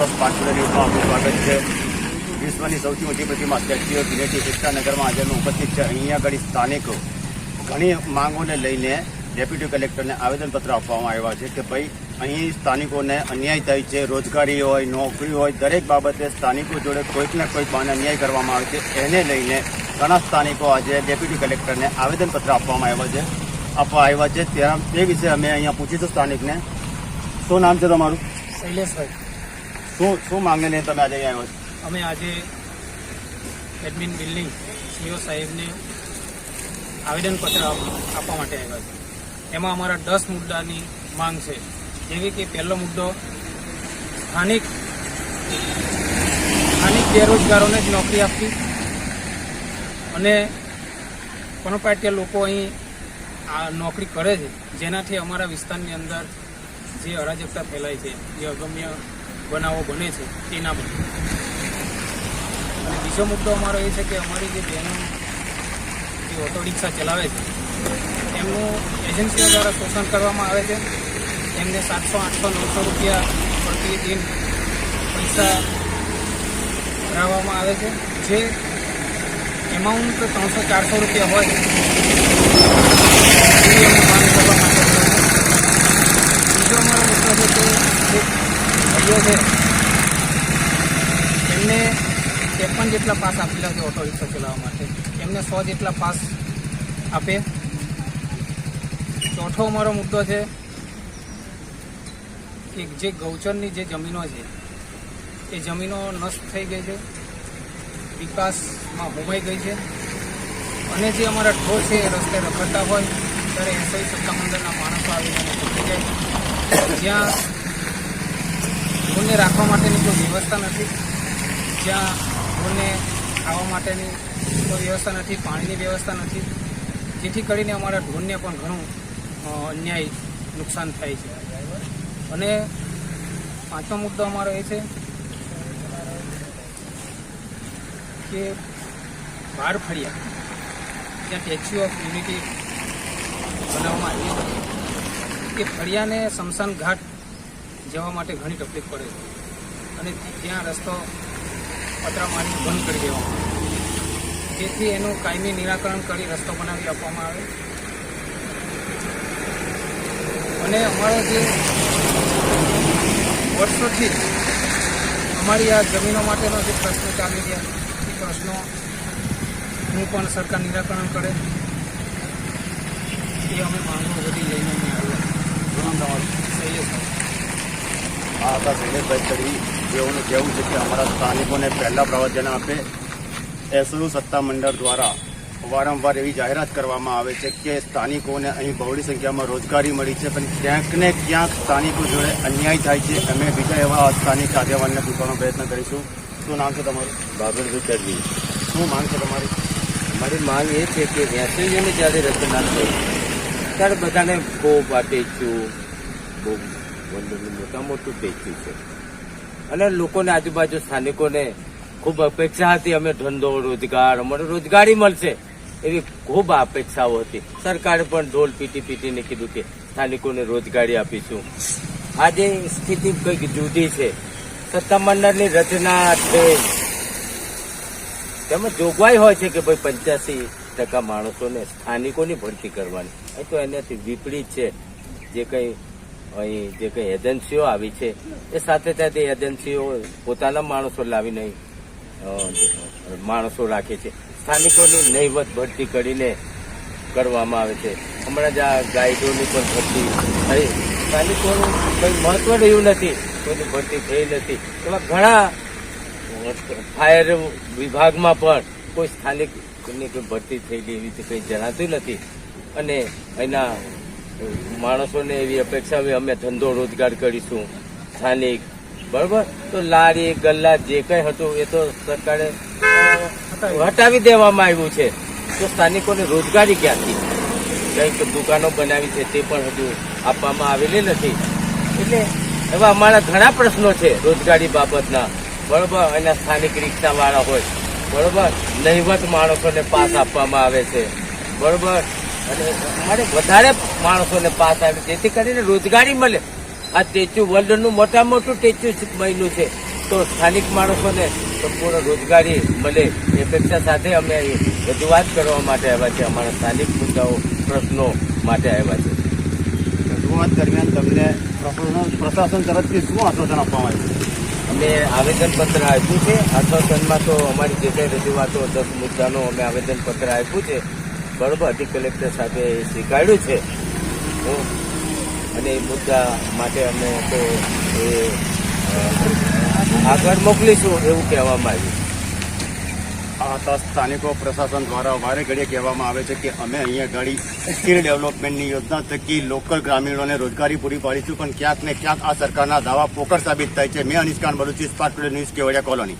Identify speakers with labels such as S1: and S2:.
S1: Trust પાંચસો ન્યૂઝમાં સ્વાગત છે. વિશ્વની સૌથી મોટી પ્રતિમા સ્ટેચ્યુ ઓફ યુનિટી શિક્ષાનગરમાં આજે ઉપસ્થિત છે. અહીંયા આગળ સ્થાનિકો ઘણી માંગોને લઈને ડેપ્યુટી કલેક્ટરને આવેદનપત્ર આપવામાં આવ્યા છે કે ભાઈ, અહીં સ્થાનિકોને અન્યાય થાય છે, રોજગારી હોય, નોકરી હોય, દરેક બાબતે સ્થાનિકો જોડે કોઈક ને કોઈક બાને અન્યાય કરવામાં આવે છે. એને લઈને ઘણા સ્થાનિકો આજે ડેપ્યુટી કલેક્ટરને આવેદનપત્ર આપવામાં આવ્યા છે. આપવા આવ્યા છે. ત્યાં તે વિશે અમે અહીંયા પૂછીશું સ્થાનિકને. શું નામ છે તમારું?
S2: શૈલેષભાઈ.
S1: શું શું માંગે લઈને તમે આજે આવ્યો છો?
S2: અમે આજે એડમિન બિલ્ડિંગ સીઓ સાહેબને આવેદનપત્ર આપવા માટે આવ્યા છે એમાં અમારા દસ મુદ્દાની માંગ છે. જેવી કે પહેલો મુદ્દો, સ્થાનિક સ્થાનિક બેરોજગારોને જ નોકરી આપવી અને કોનપાટિયા લોકો અહીં આ નોકરી કરે છે. જેનાથી અમારા વિસ્તારની અંદર જે અરાજકતા ફેલાય છે, જે અગમ્ય બનાવો બને છે તે ના બને અને બીજો મુદ્દો અમારો એ છે કે અમારી જે બહેનો જે ઓટો રિક્ષા ચલાવે છે, એમનું એજન્સીઓ દ્વારા શોષણ કરવામાં આવે છે. એમને સાતસો, આઠસો, નવસો રૂપિયા પ્રતિ દિન પૈસા ભરાવવામાં આવે છે. જે એમાઉન્ટ ત્રણસો, ચારસો રૂપિયા હોય બીજો અમારો મુદ્દો છે ભાઈઓ છે. એમને ત્રેપન જેટલા પાસ આપેલા છે ઓટો રિક્ષા ચલાવવા માટે. એમને સો જેટલા પાસ આપે. ચોથો અમારો મુદ્દો છે કે જે ગૌચરની જે જમીનો છે, એ જમીનો નષ્ટ થઈ ગઈ છે. વિકાસમાં હોમાઈ ગઈ છે. અને જે અમારા ઢોર છે, એ રસ્તે રખડતા હોય, ત્યારે એસઆઈ સત્તામંડળના માણસો આવીને એને જાય. જ્યાં ઢોરને રાખવા માટેની કોઈ વ્યવસ્થા નથી. જ્યાં ઢોરને ખાવા માટેની કોઈ વ્યવસ્થા નથી, પાણીની વ્યવસ્થા નથી. જેથી કરીને અમારા ઢોરને પણ ઘણું અન્યાય નુકસાન થાય છે. અને પાંચમો મુદ્દો અમારો એ છે કે બાર ફળિયા જ્યાં સ્ટેચ્યુ ઓફ યુનિટી બનાવવામાં આવી છે એ ફળિયાને સ્મશાન ઘાટ જવા માટે ઘણી તકલીફ પડે છે. અને ત્યાં રસ્તો પતરા મારી બંધ કરી દેવામાં આવે જેથી એનું કાયમી નિરાકરણ કરી રસ્તો બનાવી આપવામાં આવે. અને અમારો જે વર્ષોથી અમારી આ જમીનો માટેનો જે પ્રશ્નો ચાલી રહ્યા એ પ્રશ્નોનું પણ સરકાર નિરાકરણ કરે. એ અમે માંગો બધી લઈને અમે આવ્યા
S1: શું નામ તમારું
S2: શૈલેષભાઈ
S1: આ હતા શૈલેષભાઈ તરી જેઓનું કહેવું છે કે અમારા સ્થાનિકોને પહેલાં પ્રવચન આપે. એસયુ સત્તા મંડળ દ્વારા વારંવાર એવી જાહેરાત કરવામાં આવે છે કે સ્થાનિકોને અહીં બહોળી સંખ્યામાં રોજગારી મળી છે પણ ક્યાંક ને ક્યાંક સ્થાનિકો જોડે અન્યાય થાય છે. અમે બીજા એવા સ્થાનિક આગેવાનને પૂછવાનો પ્રયત્ન કરીશું. શું નામ છે તમારું?
S3: બાબરભાઈ તડવી
S1: શું માંગ છે તમારી?
S3: મારી માંગ એ છે કે વેસલીઓને જ્યારે રચના થઈ ત્યારે બધાને બહુ છું. બહુ વંદરનું મોટા મોટું ટેચ્યું છે. અને લોકોને આજુબાજુ સ્થાનિકોને ખૂબ અપેક્ષા હતી, અમે ધંધો, રોજગાર, અમને રોજગારી મળશે. એવી ખૂબ અપેક્ષાઓ હતી. સરકારે પણ ઢોલ પીટી પીટીને કીધું કે, સ્થાનિકોને રોજગારી આપીશું. આજે સ્થિતિ કંઈક જુદી છે. સત્તામંડળની રચના છે. તેમાં જોગવાઈ હોય છે કે ભાઈ પંચ્યાસી ટકા માણસોને સ્થાનિકોની ભરતી કરવાની. તો એનાથી વિપરીત છે. જે કંઈ અહીં જે કંઈ એજન્સીઓ આવી છે, એ સાથે સાથે એજન્સીઓ પોતાના માણસો લાવીને માણસો રાખે છે. સ્થાનિકોની નહીવત ભરતી કરીને કરવામાં આવે છે. હમણાં જ આ ગાઈડોની પણ ભરતી થઈ. સ્થાનિકોનું કંઈ મહત્વ રહ્યું નથી, કોઈની ભરતી થઈ નથી. એવા ઘણા ફાયર વિભાગમાં પણ કોઈ સ્થાનિકની કોઈ ભરતી થયેલી એવી રીતે કંઈ જણાતું નથી. અને એના માણસોને એવી અપેક્ષા અમે ધંધો રોજગાર કરીશું, સ્થાનિક, બરોબર? તો લારી, ગલ્લા, જે કંઈ હતું, એ તો સરકારે હટાવી દેવામાં આવ્યું છે. તો સ્થાનિકોને રોજગારી ક્યાંથી? કંઈક દુકાનો બનાવી છે, તે પણ હજુ આપવામાં આવેલી નથી. એટલે એવા અમારા ઘણા પ્રશ્નો છે રોજગારી બાબતના, બરોબર? એના સ્થાનિક રિક્ષાવાળા હોય, બરોબર? નહીવત માણસોને પાસ આપવામાં આવે છે, બરોબર? અને અમારે વધારે માણસોને પાસ આવે. જેથી કરીને રોજગારી મળે. આ સ્ટેચ્યુ વર્લ્ડનું મોટા મોટું ટેચ્યુ બન્યું છે. તો સ્થાનિક માણસોને સંપૂર્ણ રોજગારી મળે. એ અપેક્ષા સાથે અમે રજૂઆત કરવા માટે આવ્યા છે અમારા સ્થાનિક મુદ્દાઓ પ્રશ્નો માટે આવ્યા છે
S1: રજૂઆત દરમિયાન તમને પ્રશાસન પ્રશાસન તરફથી શું આશ્વાસન આપવામાં આવ્યું?
S3: અમે આવેદનપત્ર આપ્યું છે. આશ્વાસનમાં તો અમારી જે કંઈ રજૂઆતો દસ મુદ્દાનું અમે આવેદનપત્ર આપ્યું છે. બરોબર અધિક કલેક્ટર સાથે સ્વીકાર્યું છે. અને એ મુદ્દા માટે અમે તો એ આગળ મોકલીશું એવું કહેવામાં આવ્યું.
S1: આ સ્થાનિકો પ્રશાસન દ્વારા વારે ઘડીએ કહેવામાં આવે છે કે અમે અહીંયા ગાડી સ્કિલ ડેવલપમેન્ટની યોજના થકી લોકલ ગ્રામીણોને રોજગારી પૂરી પાડીશું, પણ ક્યાંક ને ક્યાંક આ સરકારના દાવા પોકર સાબિત થાય છે. મેં અનિષ્કાન બલુચી spark today news Kevadia colony.